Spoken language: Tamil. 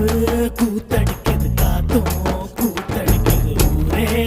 கூத்தடிக்குது காத்தும் கூத்தடிக்குது ஊரே